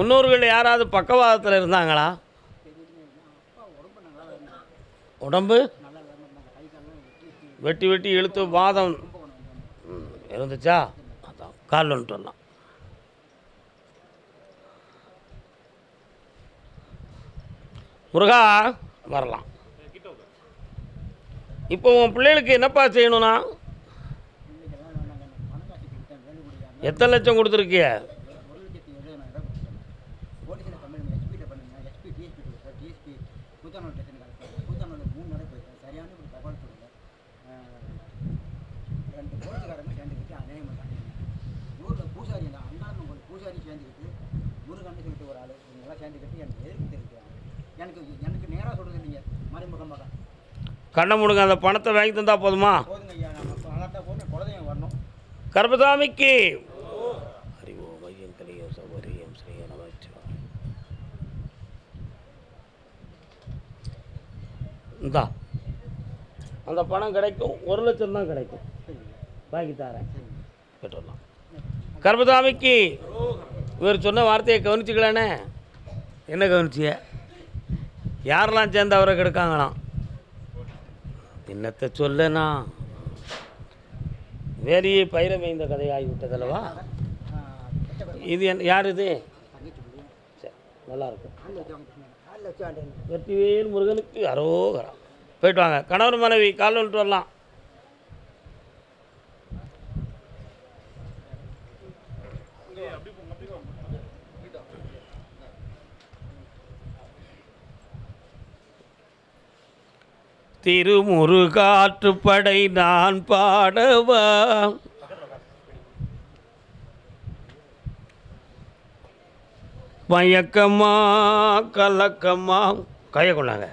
முன்னோர்கள் யாராவது பக்கவாதத்தில் இருந்தாங்களா? உடம்பு? வெட்டி வெட்டி இழுத்து வாதம். ம், இருந்துச்சா? அதான். கால் வந்துட்டு வரலாம் முருகா வரலாம். இப்போ உன் பிள்ளைகளுக்கு என்னப்பா செய்யணும்னா? எத்தனை லட்சம் கொடுத்துருக்கிய? போலீஸ்காரங்க சேர்ந்துக்கிட்டு அநியாயம் பண்ணாங்க ஊரில் பூசாரி இந்த அண்ணாந்து ஒரு பூசாரி சேர்ந்துக்கிட்டு முருகன் சொல்லிட்டு ஒரு ஆள் இவங்கெல்லாம் சேர்ந்துக்கிட்டு எனக்கு எதிர்ப்பு தெரிவிக்கிறாங்க எனக்கு எனக்கு நேராக சொல்கிறது இல்லைங்க மறைமுகமாக கண்ணை முடுங்க அந்த பணத்தை வாங்கி தந்தா போதுமா? போதுங்க ஐயா நம்ம அலர்ட்டாக போகணும் குலதெய்வம் வரணும். கர்பதாமிக்கு அறிவோ மையம் கலியோ சௌகரியம் ஸ்ரீய நமச்சிவாய இந்தா அந்த பணம் கிடைக்கும் ஒரு லட்சம் தான் கிடைக்கும். வாங்கி தரேன். பெற்றுடலாம் கர்பதாமிக்கு இவர் சொன்ன வார்த்தையை கவனிச்சுக்கலானே? என்ன கவனிச்சிய? யாரெல்லாம் சேர்ந்து அவரை கெடுக்காங்களாம்? என்னத்தை சொல்லனா? வேலையே பயிர இந்த கதையாகிவிட்டதல்லவா இது என் யார் இது? சரி நல்லா இருக்கும் காலில் வச்சு வாங்க காலில் வச்சு ஆண்டேன் வெற்றிவேல் முருகனுக்கு அரோகரம் போயிட்டு வாங்க. கணவர் மனைவி கால் வந்துட்டு வரலாம். திருமுருகாற்றுப்படை நான் பாடவா? மயக்கமா கலக்கமா? கையை கொண்டாங்க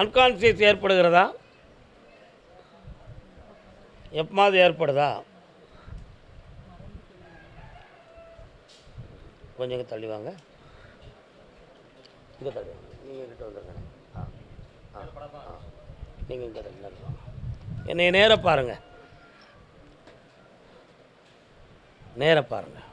அன்கான்சியஸ் ஏற்படுகிறதா? எப்பமாவது ஏற்படுதா? கொஞ்சம் தள்ளி வாங்க. இங்கே தள்ளி வாங்க. நீங்கள் கிட்ட வந்துருங்க. நீங்கள் இங்கே தள்ளி வாங்க என்னை நேர பாருங்கள் நேர பாருங்கள்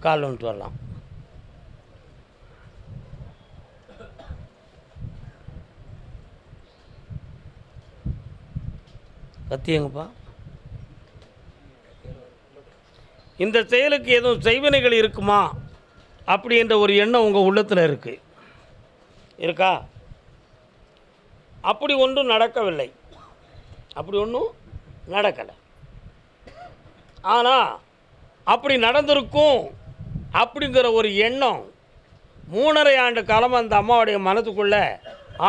கால் வந்துட்டு வரலாம். கத்தி எங்கப்பா? இந்த செயலுக்கு எதுவும் செய்வினைகள் இருக்குமா? அப்படின்ற ஒரு எண்ணம் உங்கள் உள்ளத்தில் இருக்குது இருக்கா? அப்படி ஒன்றும் நடக்கவில்லை. அப்படி ஒன்றும் நடக்கலை. ஆனால் அப்படி நடந்திருக்கும் அப்படிங்கிற ஒரு எண்ணம் மூணரை ஆண்டு காலம் அந்த அம்மாவுடைய மனதுக்குள்ள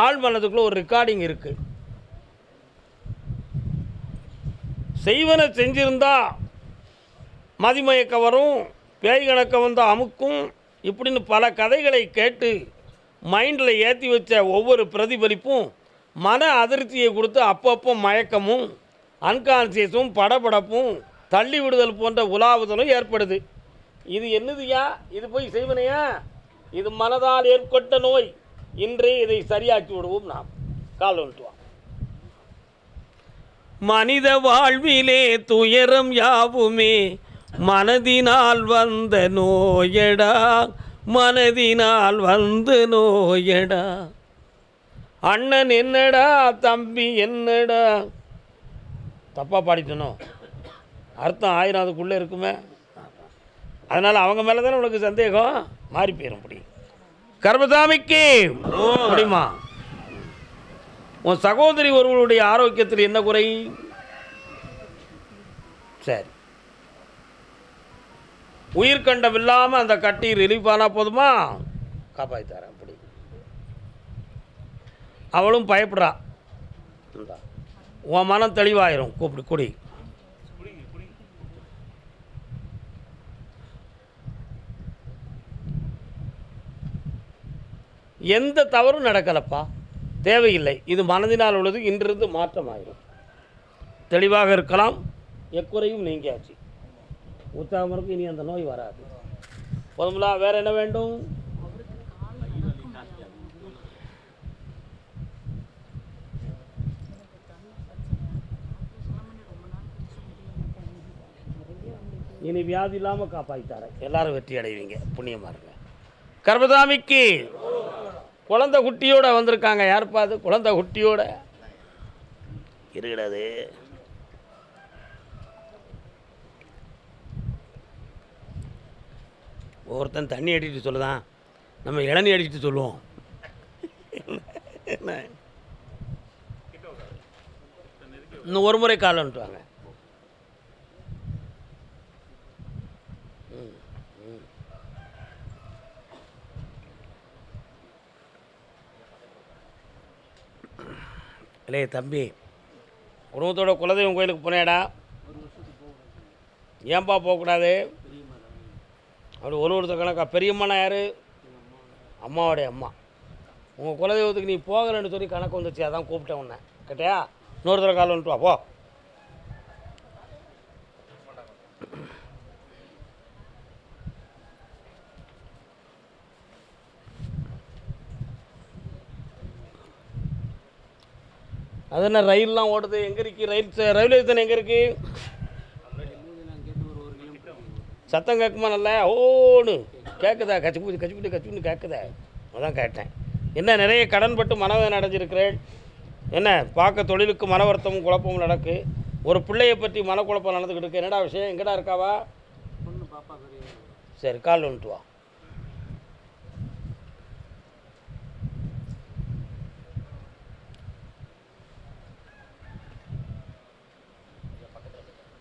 ஆள் மனதுக்குள்ள ஒரு ரெக்கார்டிங் இருக்குது செய்வன செஞ்சிருந்தா மதிமயக்க வரும் பேய் கணக்க வந்து அமுக்கும் இப்படின்னு பல கதைகளை கேட்டு மைண்டில் ஏற்றி வச்ச ஒவ்வொரு பிரதிபலிப்பும் மன அதிருப்தியை கொடுத்து அப்பப்போ மயக்கமும் அன்கான்சியஸும் படபடப்பும் தள்ளி விடுதல் போன்ற உலாவுதலும் ஏற்படுது. இது என்னதுயா? இது போய் செய்வனையா? இது மனதால் ஏற்பட்ட நோய். இன்றே இதை சரியாக்கி விடுவோம் நாம். கால் வந்துட்டு மனித வாழ்விலே துயரம் யாவுமே. மனதினால் வந்த நோயடா. மனதினால் வந்து நோயடா. அண்ணன் என்னடா? தம்பி என்னடா? தப்பாக பாடிட்டனோ? அர்த்தம் ஆயிரம் அதுக்குள்ளே இருக்குமே. அதனால் அவங்க மேலே தானே உனக்கு சந்தேகம்? மாறி போயிடும் அப்படி கர்மசாமிக்கு! முடியுமா உன் சகோதரி ஒருவருடைய ஆரோக்கியத்தில் என்ன குறை? சரி. உயிர்கண்டம் இல்லாமல் அந்த கட்டி ரிலீஃப் ஆனால் போதுமா? காப்பாற்றி தரேன் அப்படி அவளும் பயப்படுறா. உன் மனம் தெளிவாயிரும். கூப்பிடு குடி. எந்த தவறும் நடக்கலப்பா. தேவையில்லை. இது மனதினால் உள்ளது இன்றிருந்து மாற்றமாகிடும் தெளிவாக இருக்கலாம். எக்குறையும் நீங்கியாச்சு. உற்சாகமருக்கு இனி அந்த நோய் வராது. போதுங்களா வேறு என்ன வேண்டும்? இனி வியாதி இல்லாமல் காப்பாற்றித்தார எல்லாரும் வெற்றி அடைவீங்க. புண்ணியமாக இருங்க. கர்மதாமிக்கு குழந்த குட்டியோட வந்திருக்காங்க. யாருப்பா அது? குழந்த குட்டியோட. இருக்கிறது ஒவ்வொருத்தன் தண்ணி அடிச்சுட்டு சொல்லுதான். நம்ம இளநீ அடிச்சுட்டு சொல்லுவோம். இன்னும் ஒரு முறை காலன்ட்டு இல்லையே தம்பி குடும்பத்தோட குலதெய்வம் கோயிலுக்கு போனேடா. ஏன்பா போகக்கூடாது? அப்படி ஒரு ஒருத்தர் கணக்கா பெரியம்மானா யார்? அம்மாவோடைய அம்மா. உங்கள் குலதெய்வத்துக்கு நீ போகலன்னு சொல்லி கணக்கு வந்துச்சு அதான் கூப்பிட்டேன் உன்னை. கேட்டியா? இன்னொருத்தர கால் வந்துட்டு வா போ. அது என்ன ரயில்லாம் ஓடுது? எங்கே இருக்கு? ரயில் ரயில்வே ஸ்டேஷன் எங்கே இருக்கு? சத்தம் கேட்குமா நல்லா? ஓடு கேட்குதா கச்சிபூச்சி கச்சிபூச்சி கச்சிபூச்சி கேட்குதா அதான் கேட்டேன். என்ன நிறைய கடன்பட்டு மனவேதனை அடைஞ்சிருக்கிறேன். என்ன பார்க்க தொழிலுக்கு மன வருத்தமும் குழப்பமும் நடக்கு. ஒரு பிள்ளையை பற்றி மனக்குழப்பம் நடந்துக்கிட்டு இருக்கு. என்னடா விஷயம்? எங்கடா இருக்காவா? சரி கால் வந்துட்டு வா.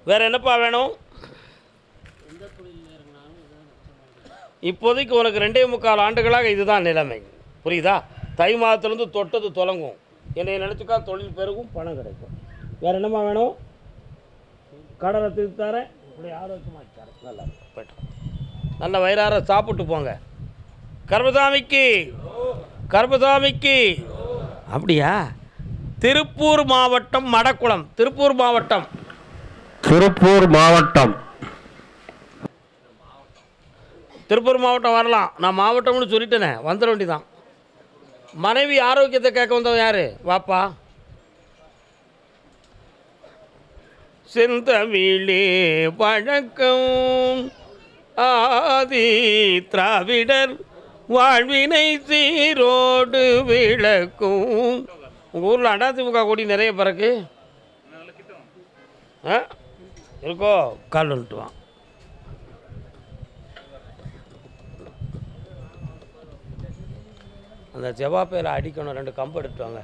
வேறு என்னப்பா வேணும்? இப்போதைக்கு உனக்கு ரெண்டே முக்கால் ஆண்டுகளாக இதுதான் நிலைமை. புரியுதா? தை மாதத்துலேருந்து தொட்டது தொடங்கும். என்னை நினச்சிக்கா தொழில் பெருகும் பணம் கிடைக்கும். வேறு என்னம்மா வேணும்? கடலை தீர்த்து தரேன். இப்படி ஆரோக்கியமாக தரேன் நல்லா போய்ட்டு நல்ல வயிறார சாப்பிட்டு போங்க. கர்மசாமிக்கு கர்மசாமிக்கு. அப்படியா? திருப்பூர் மாவட்டம் மடக்குளம். திருப்பூர் மாவட்டம். திருப்பூர் மாவட்டம். திருப்பூர் மாவட்டம் வரலாம். நான் மாவட்டம்னு சொல்லிட்டேனே வந்துட வேண்டிதான். மனைவி ஆரோக்கியத்தை கேட்க வந்தவன் யாரு? வாப்பா. செந்தமிழே பழக்கம் ஆதி திராவிடர் வாழ்வினை சீரோடு விளக்கும். உங்கள் ஊரில் அதிமுக கொடி நிறைய பிறகு ஆ? இருக்கோ கால் வந்துட்டுவான் அந்த ஜவாப்பையில் அடிக்கணும் ரெண்டு கம்பு எடுத்துவாங்க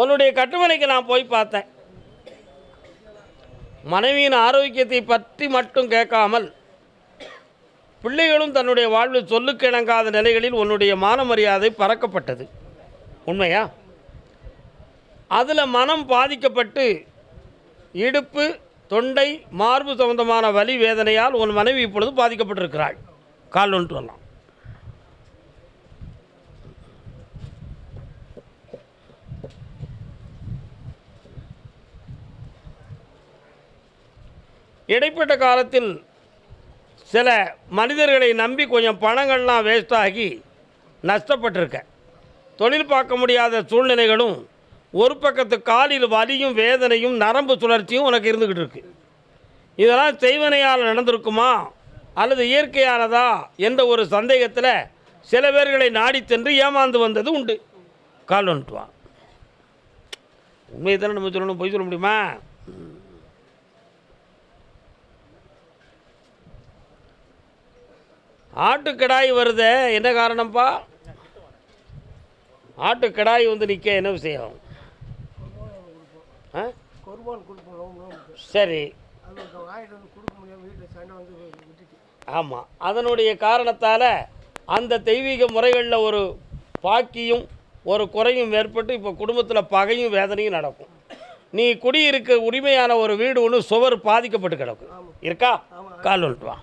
உன்னுடைய கட்டுமனைக்கு நான் போய் பார்த்தேன். மனைவியின் ஆரோக்கியத்தை பற்றி மட்டும் கேட்காமல் பிள்ளைகளும் தன்னுடைய வாழ்வில் சொல்லுக்கிணங்காத நிலைகளில் உன்னுடைய மான மரியாதை பறக்கப்பட்டது. உண்மையா? அதில் மனம் பாதிக்கப்பட்டு இடுப்பு தொண்டை மார்பு சம்பந்தமான வலி வேதனையால் உன் மனைவி இப்பொழுது பாதிக்கப்பட்டிருக்கிறாள். கால் ஒன்று வரலாம். இடைப்பட்ட காலத்தில் சில மனிதர்களை நம்பி கொஞ்சம் பணங்கள்லாம் வேஸ்ட் ஆகி தொழில் பார்க்க முடியாத சூழ்நிலைகளும் ஒரு பக்கத்து காலில் வலியும் வேதனையும் நரம்பு சுழற்சியும் உனக்கு இருந்துக்கிட்டு இருக்கு. இதெல்லாம் செய்வனையால் நடந்திருக்குமா? அல்லது இயற்கையானதா? என்ற ஒரு சந்தேகத்தில் சில பேர்களை நாடி சென்று ஏமாந்து வந்தது உண்டு. கால் வந்துட்டுவான் உண்மையை தானே நம்ம சொல்லணும்? பொய் சொல்ல முடியுமா? ஆட்டுக்கடாய் வருதே என்ன காரணம்ப்பா ஆட்டுக்கடாய் வந்து நிற்க என்ன விஷயம்? ஆ? சரி. ஆமாம் அதனுடைய காரணத்தால் அந்த தெய்வீக முறைகளில் ஒரு பாக்கியும் ஒரு குறையும் ஏற்பட்டு இப்போ குடும்பத்தில் பகையும் வேதனையும் நடக்கும். நீ குடியிருக்க உரிமையான ஒரு வீடு ஒன்று சுவர் பாதிக்கப்பட்டு கிடக்கும். இருக்கா? கால் வா.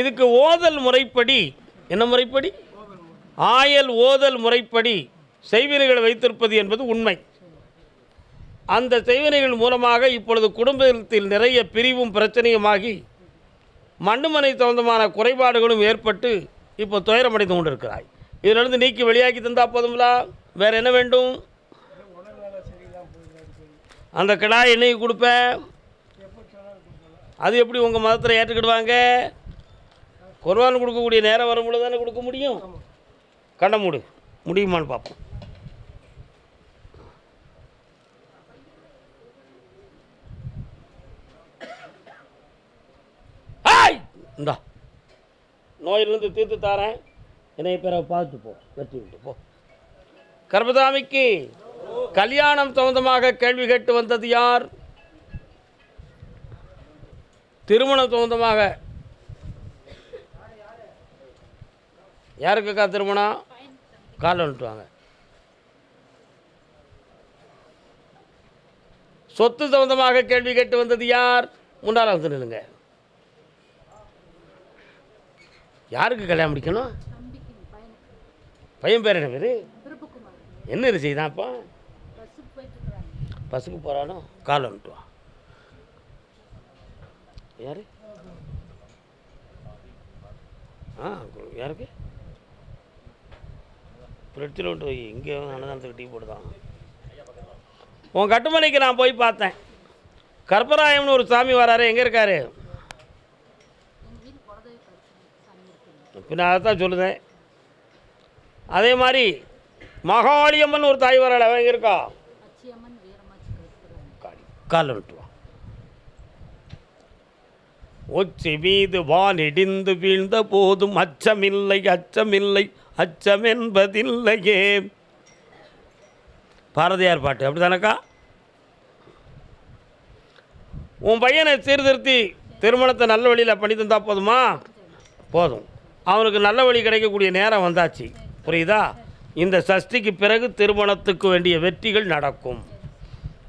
இதுக்கு ஓதல் முறைப்படி என்ன முறைப்படி? ஆயல் ஓதல் முறைப்படி செய்வினைகளை வைத்திருப்பது என்பது உண்மை. அந்த செய்வினைகள் மூலமாக இப்பொழுது குடும்பத்தில் நிறைய பிரிவும் பிரச்சனையுமாகி மண்ணுமனை சம்பந்தமான குறைபாடுகளும் ஏற்பட்டு இப்போ துயரமடைந்து கொண்டிருக்கிறாய். இதிலிருந்து நீக்கி வெளியாக்கி தந்தா போதுங்களா வேற என்ன வேண்டும்? அந்த கிடா என்னைக்கு கொடுப்பேன் அது எப்படி உங்கள் மதத்தில் ஏற்றுக்கிடுவாங்க? குர்பான் கொடுக்கக்கூடிய நேரம் வரும்பொழுது தானே கொடுக்க முடியும்? கண்ண மூடு. முடியுமான்னு பார்ப்போம்! இந்தா. நோயிலிருந்து தீர்த்து தாரேன். என்னைய பேரை பார்த்துட்டு போ வெற்றி விட்டு போ. கர்மதாமிக்கு கல்யாணம் சம்பந்தமாக கேள்வி கேட்டு வந்தது யார்? திருமணம் சம்பந்தமாக யாருக்குக்கா திருமணம்? கால் வந்துட்டுவாங்க சொத்து சம்பந்தமாக கேள்வி கேட்டு வந்தது யார்? முன்னால் வந்து நில்லுங்க. யாருக்கு கல்யாணம் முடிக்கணும்? பையன் பேர் என்ன பேர்? என்ன செய்தான் அப்போ? பஸ்ஸுக்கு போகிறானோ கால் வந்துட்டுவான் யார்? ஆ யாருக்கு? யாருக்கு விட்டு வை. இங்கே அன்னதானத்துக்கு டீ போடுதான் உன் கட்டுமனைக்கு நான் போய் பார்த்தேன். கற்பராயம்னு ஒரு சாமி வராரு. எங்கே இருக்காரு? பின்ன அதை தான் சொல்லுதேன். அதே மாதிரி மகாளியம்மன் ஒரு தாய் வராள்? அவன் எங்கே இருக்கா? கால வீரமாச்சி காலில் ஒச்சி மீது வான் இடிந்து வீழ்ந்த போதும் அச்சமில்லை அச்சமில்லை. அச்சமென்பதில்லையே. பாரதியார் பாட்டு அப்படி தானக்கா உன் பையனை சீர்திருத்தி திருமணத்தை நல்ல வழியில் பண்ணி தந்தால் போதுமா? போதும். அவனுக்கு நல்ல வழி கிடைக்கக்கூடிய நேரம் வந்தாச்சு. புரியுதா? இந்த சஷ்டிக்கு பிறகு திருமணத்துக்கு வேண்டிய வெற்றிகள் நடக்கும்.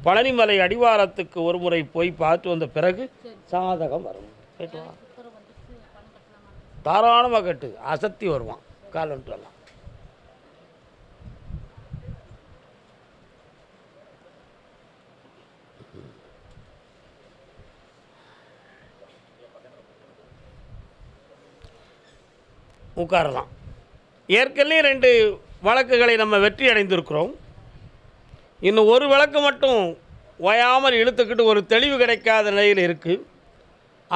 பழனிமலை அடிவாரத்துக்கு ஒரு முறை போய் பார்த்து வந்த பிறகு சாதகம் வரும். கேட்டு தாராளமாக கட்டு அசத்தி வருவான். கால் வந்துட்டு வரலாம் உட்காரலாம். ஏற்கனவே ரெண்டு வழக்குகளை நம்ம வெற்றி அடைந்திருக்கிறோம். இன்னும் ஒரு வழக்கு மட்டும் ஓயாமல் இழுத்துக்கிட்டு ஒரு தெளிவு கிடைக்காத நிலையில் இருக்குது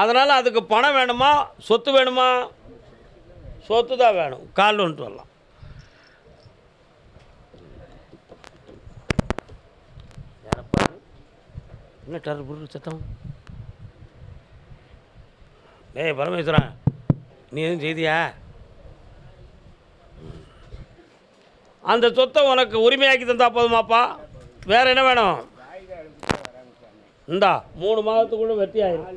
அதனால் அதுக்கு பணம் வேணுமா சொத்து வேணுமா சொத்து தான் வேணும். கால் வந்துட்டு வரலாம் என்ன டர் சத்தம்? டேய் பரமேஸ்வரன் நீ எதுவும் செய்தியா? அந்த சொத்தை உனக்கு உரிமையாக்கி தந்தா போதுமாப்பா. வேற என்ன வேணும்? இந்தா மூணு மாதத்துக்குள்ள வெற்றி ஆயிரும்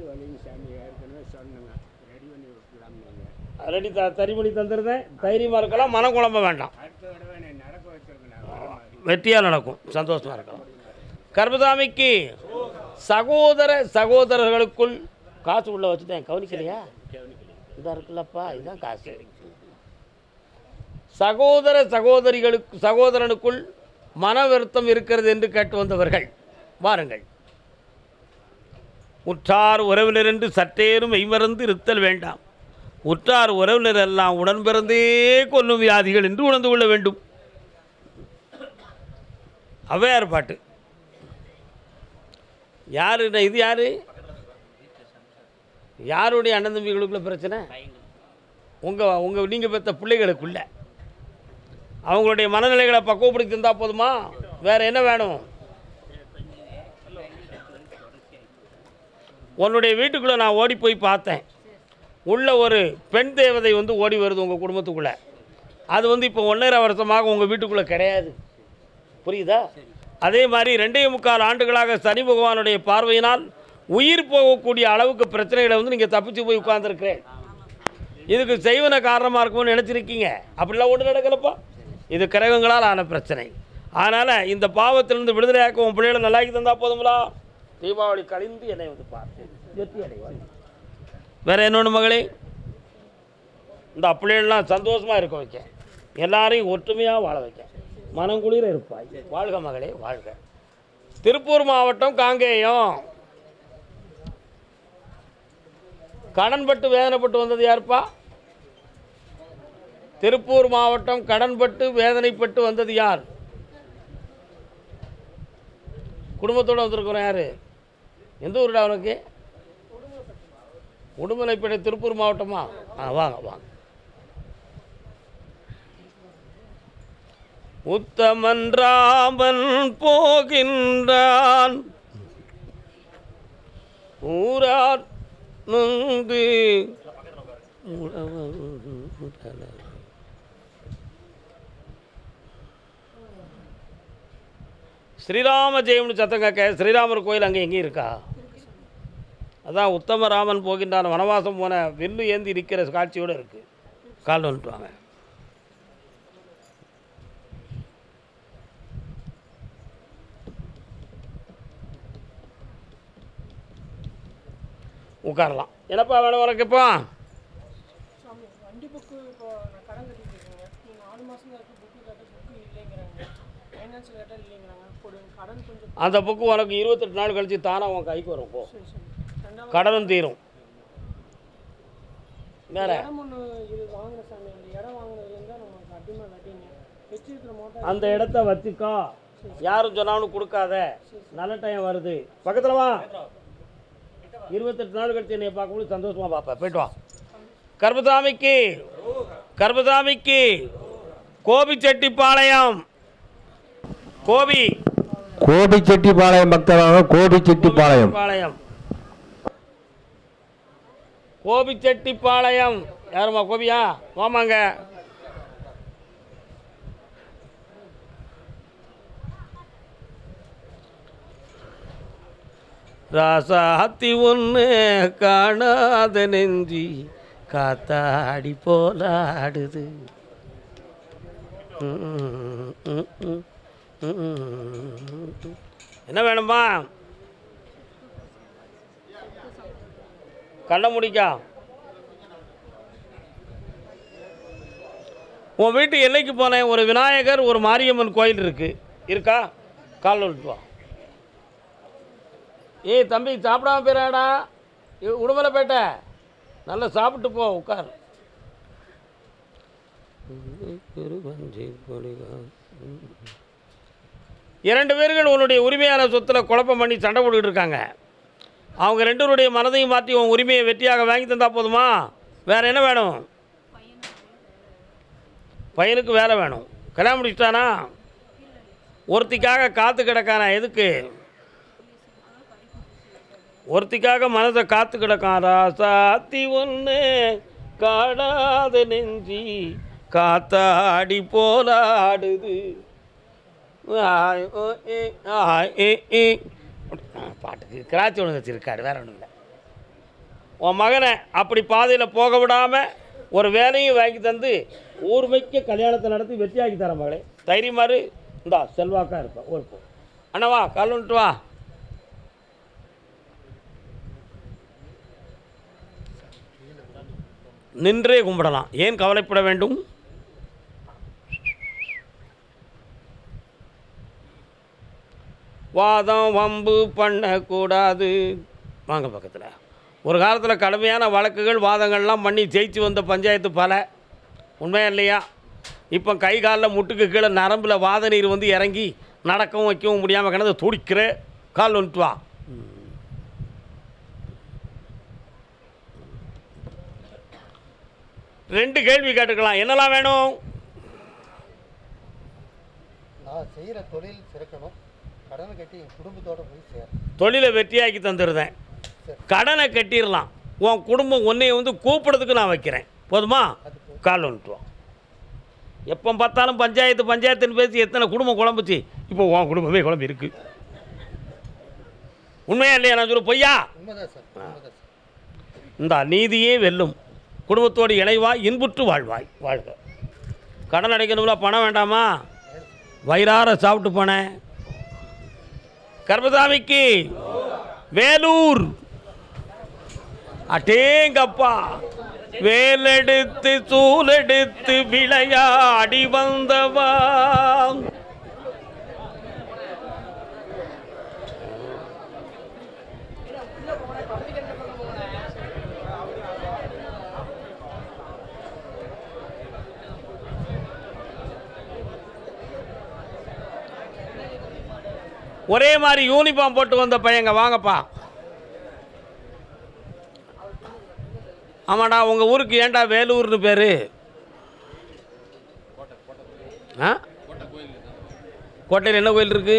ரெடி த தறி பண்ணி தந்துருந்தேன். தைரியமாக இருக்கலாம் மன குழம்ப வேண்டாம். வெற்றியாக நடக்கும் சந்தோஷமாக இருக்கலாம். கர்மசாமிக்கு சகோதர சகோதரர்களுக்குள் காசு உள்ள வச்சுட்டேன். கவனிக்கலையா? இதாக இருக்குல்லப்பா இதுதான் காசு. சகோதர சகோதரிகளுக்கு சகோதரனுக்குள் மன வருத்தம் இருக்கிறது என்று கேட்டு வந்தவர்கள் வாருங்கள். உற்றார் உறவினர் என்று சற்றேனும் மெய்மறந்து இருத்தல் வேண்டாம். உற்றார் உறவினர் எல்லாம் உடன் பிறந்தே கொல்லும் வியாதிகள் என்று உணர்ந்து கொள்ள வேண்டும். அவ்வையார் பாட்டு. யாரு இது யாரு? யாருடைய அண்ணன் தம்பிகளுக்குள்ள பிரச்சனை? உங்கள் உங்கள் நீங்கள் பெற்ற பிள்ளைகளுக்குள்ள. அவங்களுடைய மனநிலைகளை பக்குவப்படுத்தி இருந்தால் போதுமா? வேறு என்ன வேணும்? உன்னுடைய வீட்டுக்குள்ளே நான் ஓடி போய் பார்த்தேன். உள்ள ஒரு பெண் தேவதை வந்து ஓடி வருது உங்கள் குடும்பத்துக்குள்ளே. அது வந்து இப்போ ஒன்றரை வருஷமாக உங்கள் வீட்டுக்குள்ளே கிடையாது. புரியுதா? அதே மாதிரி ரெண்டே முக்கால் ஆண்டுகளாக சனி பகவானுடைய பார்வையினால் உயிர் போகக்கூடிய அளவுக்கு பிரச்சனைகளை வந்து நீங்கள் தப்பிச்சு போய் உட்காந்துருக்கிறேன் இதுக்கு செய்வன காரணமாக இருக்கும்னு நினச்சிருக்கீங்க. அப்படிலாம் ஒன்று நடக்கலப்பா. இது கிரகங்களால் ஆன பிரச்சனை. அதனால் இந்த பாவத்திலிருந்து விடுதலையாக்க உன் பிள்ளைகளை நல்லாக்கி தந்தால் போதுங்களா தீபாவளி கழிந்து என்னை வந்து பார்த்து வெற்றி அடைவார் வேறு என்னொன்று மகளே இந்த பிள்ளைகள்லாம் சந்தோஷமாக இருக்க வைக்க. எல்லாரையும் ஒற்றுமையாக வாழ வைக்க. மனங்குளிர இருப்பாய். வாழ்க மகளே வாழ்க. திருப்பூர் மாவட்டம் காங்கேயம். கடன்பட்டு வேதனைப்பட்டு வந்தது யாருப்பா? திருப்பூர் மாவட்டம் கடன்பட்டு வேதனைப்பட்டு வந்தது யார்? குடும்பத்தோடு வந்திருக்கிறோம் யார்? எந்த ஊருடா அவனுக்கு? உடுமலைப்பேட்டை திருப்பூர் மாவட்டமா? ஆ வாங்க வாங்க. உத்தமன் ராமன் போகின்றான். ஊரார் நொந்து ஸ்ரீராம ஜெயம்னு சத்தம் கேட்க ஸ்ரீராமர் கோயில் அங்கே எங்கேயும் இருக்கா? அதான் உத்தம ராமன் போகின்றான் வனவாசம் போன வில்லு ஏந்தி இருக்கிற காட்சியோடு இருக்குது கால் வந்துட்டு வாங்க. உட்காரலாம். என்னப்பா வேணும் உனக்கு இப்போ? அந்த புக்கு உனக்கு இருபத்தெட்டு நாள் கழித்து தானாக உன் கைக்கு வரும் போ. கடனும் தீரும். வேற? அந்த இடத்த வச்சுக்கோ. யாரும் சொன்னாலும் கொடுக்காத. நல்ல டைம் வருது. பக்கத்தில் வா. இருபத்தெட்டு நாள் கழிச்சு என்னை பார்க்கும்போது சந்தோஷமாக பார்ப்பேன் போயிட்டு வா. கர்பசாமிக்கு கர்பசாமிக்கு கோபிச்செட்டிப்பாளையம். கோபி. கோபிச்செட்டிப்பாளையம் பக்தரான கோபிச்செட்டிப்பாளையம். பாளையம் கோபிச்செட்டிப்பாளையம். யாரும்மா கோபியா? வாமாங்க. ராசாத்தி ஒன்று காணாத நெஞ்சி காத்தாடி போலாடுது. என்ன வேணுமா கண்ணை முடிக்கா. உன் வீட்டு எல்லைக்கு போனேன்? ஒரு விநாயகர் ஒரு மாரியம்மன் கோயில் இருக்குது இருக்கா? கால் வா. ஏய் தம்பி சாப்பிடாம போயிடாடா உடுமலைப்பேட்டை நல்லா சாப்பிட்டு போ உட்கார். இரண்டு பேர்கள் உன்னுடைய உரிமையான சொத்தில் குழப்பம் பண்ணி சண்டை போட்டுக்கிட்டு இருக்காங்க. அவங்க ரெண்டருடைய மனதையும் மாற்றி உன் உரிமையை வெற்றியாக வாங்கி தந்தால் போதுமா? வேறு என்ன வேணும்? பையனுக்கு வேலை வேணும். கல்யாணம் முடிச்சிட்டானா? ஒருத்திக்காக காத்து கிடக்கானா? எதுக்கு? ஒருத்திக்காக மனதை காத்து கிடக்காரா சாத்தி ஒன்று காடாத நெஞ்சி. காத்தாடி போலாடுது. ஆ ஓ, ஏ, ஆ ஏ, ஏ. பாட்டுக்கு. கிராச்சி ஒன்று வச்சுருக்காரு வேற ஒன்றும் இல்லை உன் மகனை அப்படி பாதையில் போக விடாமல் ஒரு வேலையும் வாங்கி தந்து ஊர்மைக்க கல்யாணத்தை நடத்தி வெற்றியாக்கி தரேன் மகளே. தைரியமாறு இந்தா செல்வாக்காக இருப்பேன் ஒரு போ. அண்ணவா கல்லுன்ட்டு வந்துட்டு வா. நின்றே கும்பிடலாம். ஏன் கவலைப்பட வேண்டும்? வாதம் வம்பு பண்ணக்கூடாது. வாங்க பக்கத்தில். ஒரு காலத்தில் கடுமையான வழக்குகள் வாதங்கள்லாம் பண்ணி ஜெயிச்சு வந்த பஞ்சாயத்து பல. உண்மையா இல்லையா? இப்போ கை காலில் முட்டுக்கு கீழே நரம்பில் வாத நீர் வந்து இறங்கி நடக்கவும் வைக்கவும் முடியாமல் கிடந்து துடிக்கிற கால் வந்துட்டு வா. ரெண்டு கேள்வி கேட்டுக்கலாம். என்னெல்லாம் வேணும்? நான் செய்கிற தொழில் சிறக்கணும். கடனை கட்டி குடும்பத்தோட போய் தொழிலை வெற்றியாக்கி தந்துடுறேன் கடனை கட்டிடலாம். உன் குடும்பம் உன்னைய வந்து கூப்பிடுறதுக்கு நான் வைக்கிறேன். போதுமா? கால் வா. எப்போ பார்த்தாலும் பஞ்சாயத்து பஞ்சாயத்துன்னு பேசி எத்தனை குடும்பம் குழம்புச்சு? இப்போ உன் குடும்பமே குழம்பு இருக்கு. உண்மையா இல்லையா நான் சொல்ல பொய்யா இந்த நீதியே வெல்லும். குடும்பத்தோடு இணைவாய் இன்புற்று வாழ்வாய் வாழ்க. கடன் அடைக்கணும்ல பணம் வேண்டாமா? வயிறார சாப்பிட்டு போனேன். கர்மசாமிக்கு. வேலூர். அட்டேங்கப்பா வேலெடுத்து சூலெடுத்து விளையாடி வந்தவா. ஒரே மாதிரி யூனிஃபார்ம் போட்டு வந்த பையங்க வாங்கப்பா. ஆமாடா உங்கள் ஊருக்கு ஏன்டா வேலூர்னு பேர்? ஆ? கோட்டையில் என்ன கோயில் இருக்கு?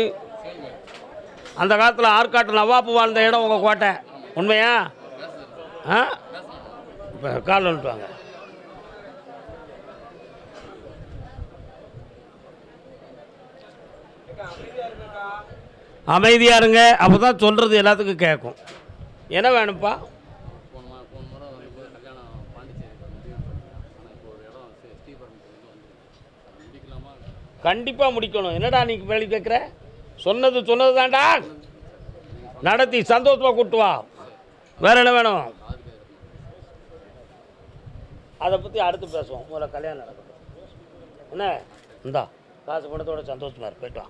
அந்த காலத்தில் ஆற்காட்டு நவாப்பு வாழ்ந்த இடம் உங்கள் கோட்டை. உண்மையா? ஆ? இப்போ கால் வந்துட்டு வாங்க அமைதியாக இருங்க. அப்போ தான் சொல்கிறது எல்லாத்துக்கும் கேட்கும் என்ன வேணும்ப்பா? கண்டிப்பாக முடிக்கணும். என்னடா நீ வேலை கேட்குற சொன்னது சொன்னது தான்டா நடத்தி சந்தோஷமாக கூப்பிட்டு வா. வேற என்ன வேணும்? அதை பற்றி அடுத்து பேசுவோம். உங்களை கல்யாணம் நடக்கட்டும். என்ன? இந்தா காசு பணத்தோட சந்தோஷமாக இருக்கு போயிட்டு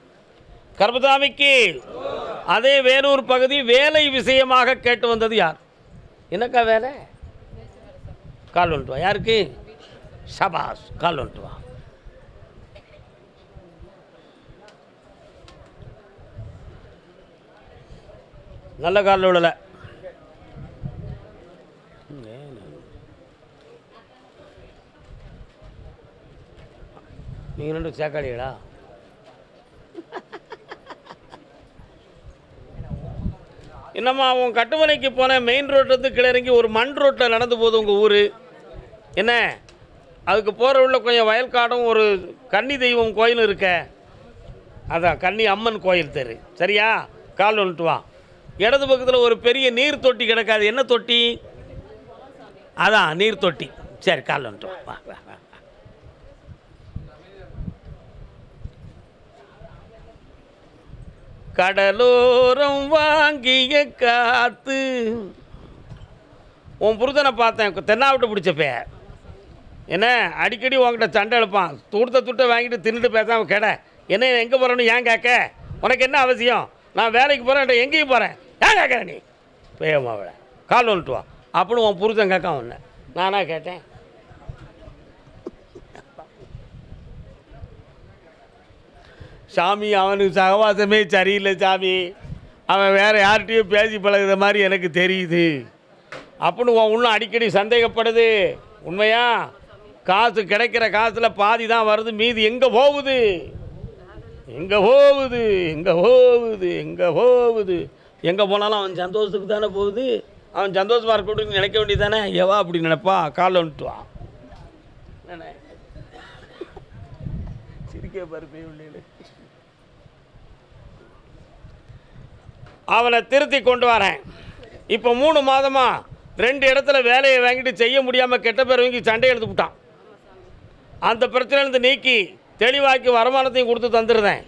கர்பதாமிக்கு அதே வேலூர் பகுதி வேலை விஷயமாக கேட்டு வந்தது யார்? என்னக்கா வேலை? கால் வந்துட்டு வா. யாருக்கு? சபாஸ் கால் வந்துட்டு வா. நல்ல காலில் விழலை. நீங்கள் ரெண்டும் சேக்காளிகளா? என்னம்மா உன் கட்டுமனைக்கு போன மெயின் ரோட்லேருந்து கிளறங்கி இறங்கி ஒரு மண் ரோட்டில் நடந்து போகுது உங்கள் ஊர். என்ன? அதுக்கு போகிற உள்ள கொஞ்சம் வயல்காடும் ஒரு கன்னி தெய்வம் கோயிலும் இருக்க. அதான் கன்னி அம்மன் கோயில் தெரு. சரியா? கால் வந்துட்டு வா. இடது பக்கத்தில் ஒரு பெரிய நீர் தொட்டி கிடக்காது என்ன தொட்டி? அதான் நீர் தொட்டி. சரி கால் வந்துட்டு வா வா வா. கடலோரம் வாங்கிய காத்து. உன் புருதனை பார்த்தேன். தென்னாவிட்டு பிடிச்சப்ப. என்ன? அடிக்கடி உன்கிட்ட சண்டை எழுப்பான். துடுத்த துட்டை வாங்கிட்டு தின்னுட்டு பேசாமல் கெட. என்ன எங்கே போகிறேன்னு ஏன் கேட்க? உனக்கு என்ன அவசியம்? நான் வேலைக்கு போகிறேன் எங்கேயும் போகிறேன் ஏன் கேட்குற நீ? பேயமாவள கால் வந்துட்டு வா. அப்படின்னு உன் புருஷன் கேட்க உன்ன. நானாக கேட்டேன். சாமி அவனுக்கு சகவாசமே சரியில்லை சாமி. அவன் வேறு யார்கிட்டையும் பேசி பழகுற மாதிரி எனக்கு தெரியுது. அப்படின்னு உன் இன்னும் அடிக்கடி சந்தேகப்படுது. உண்மையா? காசு கிடைக்கிற காசில் பாதி தான் வருது மீதி எங்கே போகுது? எங்கே போகுது? எங்கே போகுது? எங்கே போகுது? எங்கே போனாலும் அவன் சந்தோஷத்துக்கு தானே போகுது. அவன் சந்தோஷமாக இருக்கணும்னு நினைக்க வேண்டியது தானே எவா அப்படி நினைப்பா? காலில் வந்துட்டு வா. சிரிக்க பருப்பே உள்ளே. அவனை திருத்தி கொண்டு வரேன். இப்போ மூணு மாதமாக ரெண்டு இடத்துல வேலையை வாங்கிட்டு செய்ய முடியாமல் கெட்ட பேர் வாங்கி சண்டை எடுத்து விட்டான் அந்த பிரச்சனையிலேருந்து நீக்கி தெளிவாக்கி வருமானத்தையும் கொடுத்து தந்துருந்தேன்.